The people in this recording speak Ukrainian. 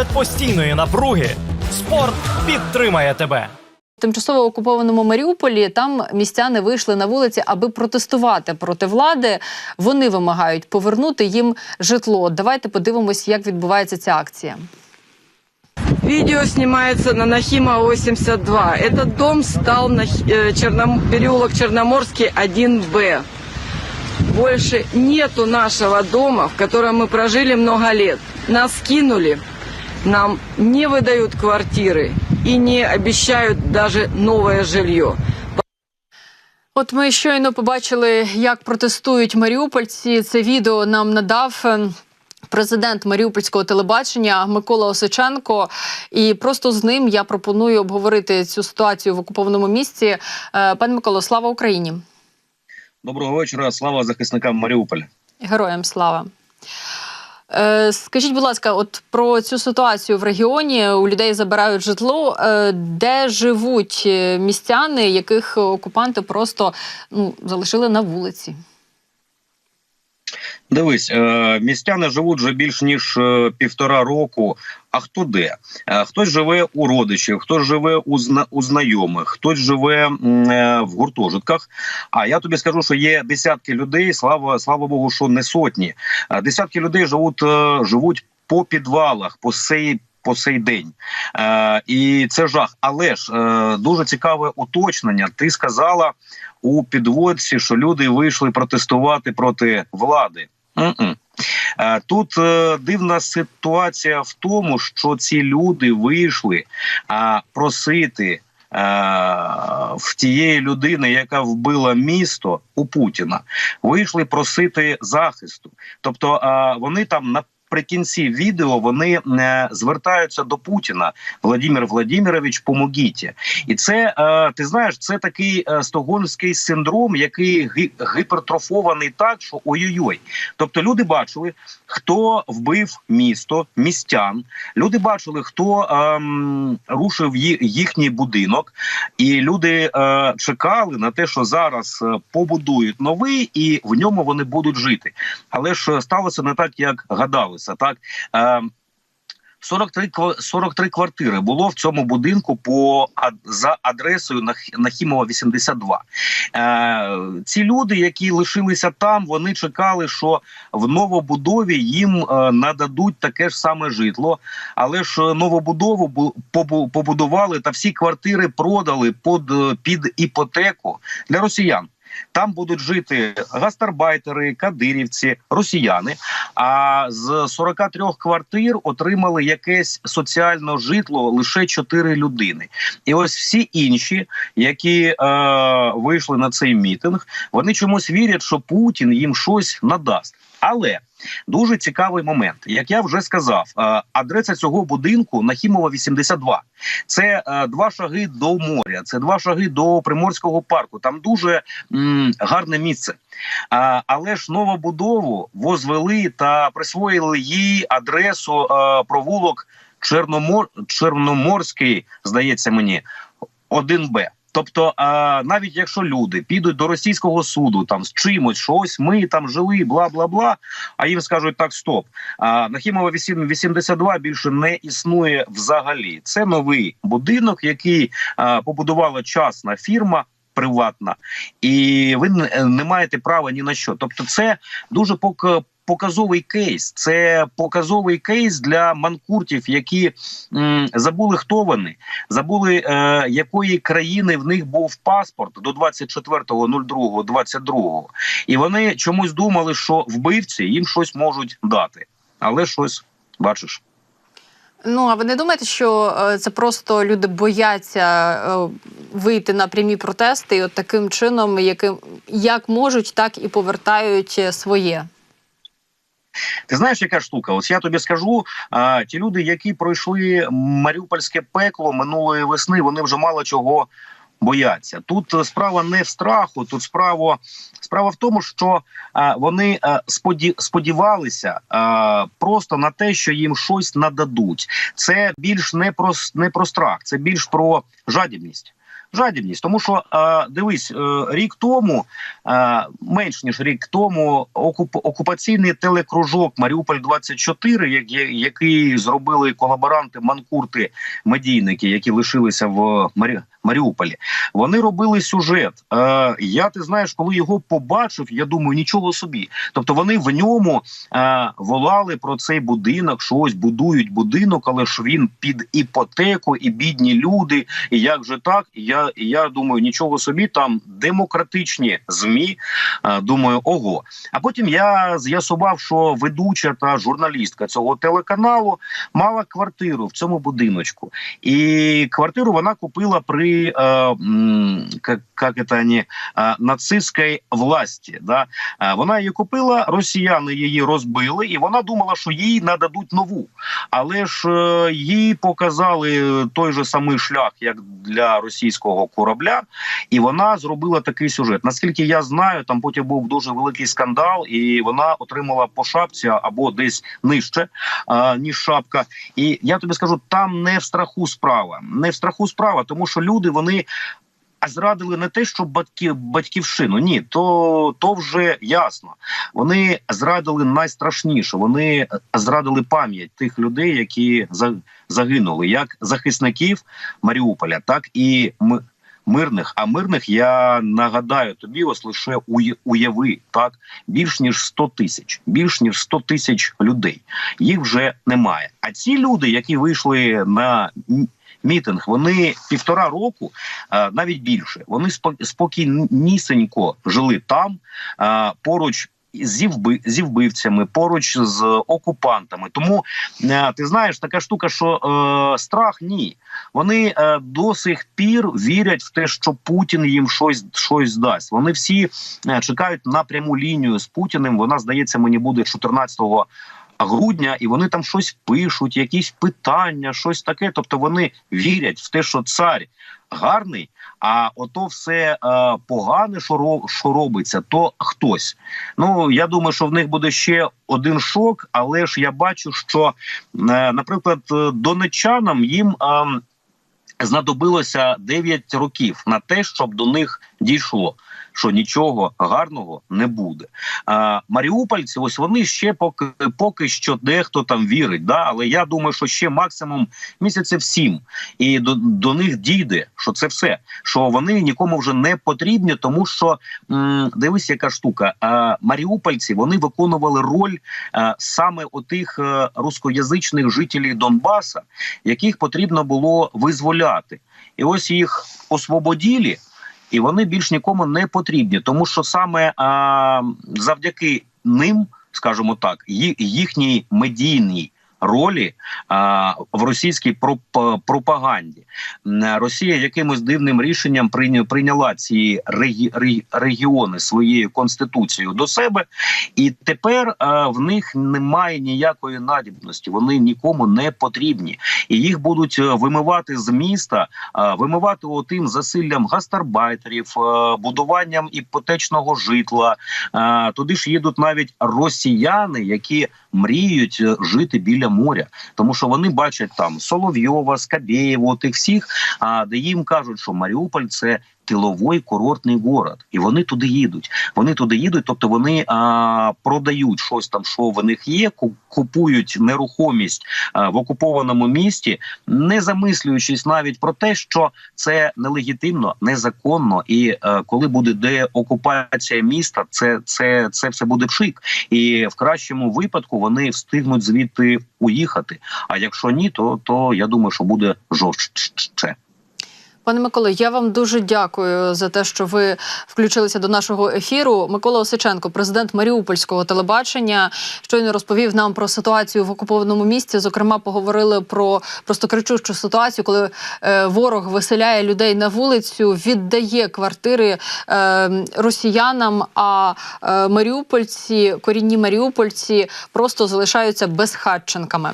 Серед постійної напруги спорт підтримає тебе. тимчасово окупованому Маріуполі там містяни вийшли на вулиці, аби протестувати проти влади. Вони вимагають повернути їм житло. Давайте подивимось, як відбувається ця акція. Видео снимается на Нахима 82. Этот дом стал на э, Черном... переулок Черноморский 1Б. Больше нету нашего дома, в котором мы прожили много лет. Нас кинули, нам не выдают квартиры и не обещают даже новое жилье. От ми щойно побачили, як протестують маріупольці. Це відео нам надав. е, Президент Маріупольського телебачення Микола Осиченко, і просто з ним я пропоную обговорити цю ситуацію в окупованому місці. Е, Пане Миколо, слава Україні! Доброго вечора. Слава захисникам Маріуполя. Героям слава. Е, Скажіть, будь ласка, от про цю ситуацію в регіоні у людей забирають житло, е, де живуть е, містяни, яких окупанти просто ну, залишили на вулиці. Дивись, е, містяни живуть вже більш ніж е, півтора року. А хто де? Е, Хтось живе у родичів, хтось живе у зна- у знайомих, хтось живе в гуртожитках. А я тобі скажу, що є десятки людей. Слава слава Богу, що не сотні. Десятки людей живуть живуть по підвалах, по сей. По сей день е, і це жах. Але ж е, дуже цікаве уточнення. Ти сказала у підводці, що люди вийшли протестувати проти влади. Е, Тут е, дивна ситуація в тому, що ці люди вийшли просити е, в тієї людини, яка вбила місто у Путіна, вийшли просити захисту. Тобто вони там наприкінці відео вони е, звертаються до Путіна. Владимир Владимирович, помогіть. І це е, ти знаєш, це такий е, стокгольмський синдром, який гіпертрофований так, що ой-ой-ой. Тобто люди бачили, хто вбив місто, містян. Люди бачили, хто ем, рушив їхній будинок, і люди е, чекали на те, що зараз побудують новий, і в ньому вони будуть жити. Але ж сталося не так, як гадалося. Так ем, 43, 43 квартири було в цьому будинку по за адресою Нахімова 82. Е, ці люди, які лишилися там, вони чекали, що в новобудові їм е, нададуть таке ж саме житло. Але ж е, новобудову побудували та всі квартири продали під, е, під іпотеку для росіян. Там будуть жити гастарбайтери, кадирівці, росіяни. А з 43 квартир отримали якесь соціальне житло лише 4 людини. І ось всі інші, які е, вийшли на цей мітинг, вони чомусь вірять, що Путін їм щось надасть. Але дуже цікавий момент, як я вже сказав, е, адреса цього будинку Нахімова 82. Це е, два шаги до моря, це два шаги до Приморського парку. Там дуже м, гарне місце. Але ж новобудову возвели та присвоїли їй адресу е, провулок Чорномор... Чорноморський, здається мені, 1Б. Тобто, а, навіть якщо люди підуть до російського суду там з чимось, що ось ми там жили, бла бла бла. А їм скажуть так: стоп. А Нахімова 8 82 більше не існує взагалі. Це новий будинок, який а, побудувала частна фірма. Приватна, і ви не- маєте права ні на що. Тобто, це дуже пок- показовий кейс. Це показовий кейс для манкуртів, які м, забули, хто вони, забули, е, якої країни в них був паспорт до 24.02.22. І вони чомусь думали, що вбивці їм щось можуть дати, але щось бачиш. Ну а ви не думаєте, що е, це просто люди бояться е, вийти на прямі протести, і от таким чином, яким як можуть, так і повертають е, своє? Ти знаєш, яка штука? Ось я тобі скажу: а, ті люди, які пройшли маріупольське пекло минулої весни, вони вже мало чого бояться. Тут е, справа не в страху, тут справа справа в тому, що а, вони а, споді, сподівалися а, просто на те, що їм щось нададуть. Це більш не про не про страх, це більш про жадібність. Жадібність. Тому що е, дивись, е, рік тому, е, менш ніж рік тому, окуп, окупаційний телекружок Маріуполь 24 як, який зробили колаборанти манкурти медійники, які лишилися в Маріуполі. Вони робили сюжет. Е, я ти знаєш, коли його побачив, я думаю, нічого собі. Тобто вони в ньому е, волали про цей будинок, що ось будують будинок, але ж він під іпотеку, і бідні люди. І як же так? Я, я думаю, нічого собі там демократичні змі. Е, думаю, ого. А потім я з'ясував, що ведуча та журналістка цього телеканалу мала квартиру в цьому будиночку. І квартиру вона купила при е, как, как это они, нацистській власті. Да? Вона її купила, росіяни її розбили, і вона думала, що їй нададуть нову. Але ж е, їй показали той же самий шлях, як для російського корабля, і вона зробила такий сюжет. Наскільки я знаю, там потім був дуже великий скандал, і вона отримала по шапці або десь нижче, ніж шапка. І я тобі скажу, там не в страху справа, не в страху справа, тому що люди вони. А зрадили не те, що батьки батьківщину. Ні, то, то вже ясно. Вони зрадили найстрашніше. Вони зрадили пам'ять тих людей, які загинули, як захисників Маріуполя, так і. Мирних, а мирних я нагадаю тобі, ось лише уяви так більш ніж 100 тисяч, більш ніж 100 тисяч людей. Їх вже немає. А ці люди, які вийшли на мітинг, вони півтора року, навіть більше, вони спокійнісенько жили там поруч. Зі, вбивцями поруч з окупантами, тому ти знаєш така штука, що е, страх ні. Вони е, до сих пір вірять в те, що Путін їм щось щось дасть. Вони всі е, чекають на пряму лінію з Путіним. Вона здається, мені буде 14 грудня, і вони там щось пишуть, якісь питання, щось таке. Тобто вони вірять в те, що цар гарний, а ото все е, погане, що що робиться, то хтось. Ну я думаю, що в них буде ще один шок, але ж я бачу, що, е, наприклад, е, донечанам їм. ем, Знадобилося 9 років на те, щоб до них дійшло, що нічого гарного не буде. А, Маріупольці, ось вони ще поки поки що дехто там вірить. Да? Але я думаю, що ще максимум місяців сім, і до, до них дійде, що це все, що вони нікому вже не потрібні, тому що м, дивись, яка штука. А, Маріупольці вони виконували роль а, саме отих е, рускоязичних жителів Донбаса, яких потрібно було визволяти. І ось їх освободілі, і вони більш нікому не потрібні, тому що саме а, завдяки ним, скажімо так, їхній медійній ролі а, в російській проп- пропаганді. Росія якимось дивним рішенням прийня- прийняла ці регі- регіони своєю конституцією до себе, і тепер а, в них немає ніякої надібності. Вони нікому не потрібні, і їх будуть е, вимивати з міста, а, вимивати отим засиллям гастарбайтерів, е, будуванням іпотечного житла. А, Туди ж їдуть навіть росіяни, які мріють е, жити біля моря, тому що вони бачать там Соловйова, Скабєєва, тих всіх, а де їм кажуть, що Маріуполь це. Тиловий курортний город, і вони туди їдуть. Вони туди їдуть, тобто вони а, продають щось там, що в них є, купують нерухомість а, в окупованому місті, не замислюючись навіть про те, що це нелегітимно, незаконно, і е, коли буде деокупація міста, це, це, це все буде пшик. І в кращому випадку вони встигнуть звідти уїхати. А якщо ні, то, то я думаю, що буде жорстче. Пане Миколо, я вам дуже дякую за те, що ви включилися до нашого ефіру. Микола Осиченко, президент Маріупольського телебачення, щойно розповів нам про ситуацію в окупованому місті. Зокрема, поговорили про просто кричущу ситуацію, коли е, ворог виселяє людей на вулицю, віддає квартири е, росіянам. А е, маріупольці, корінні маріупольці, просто залишаються безхатченками.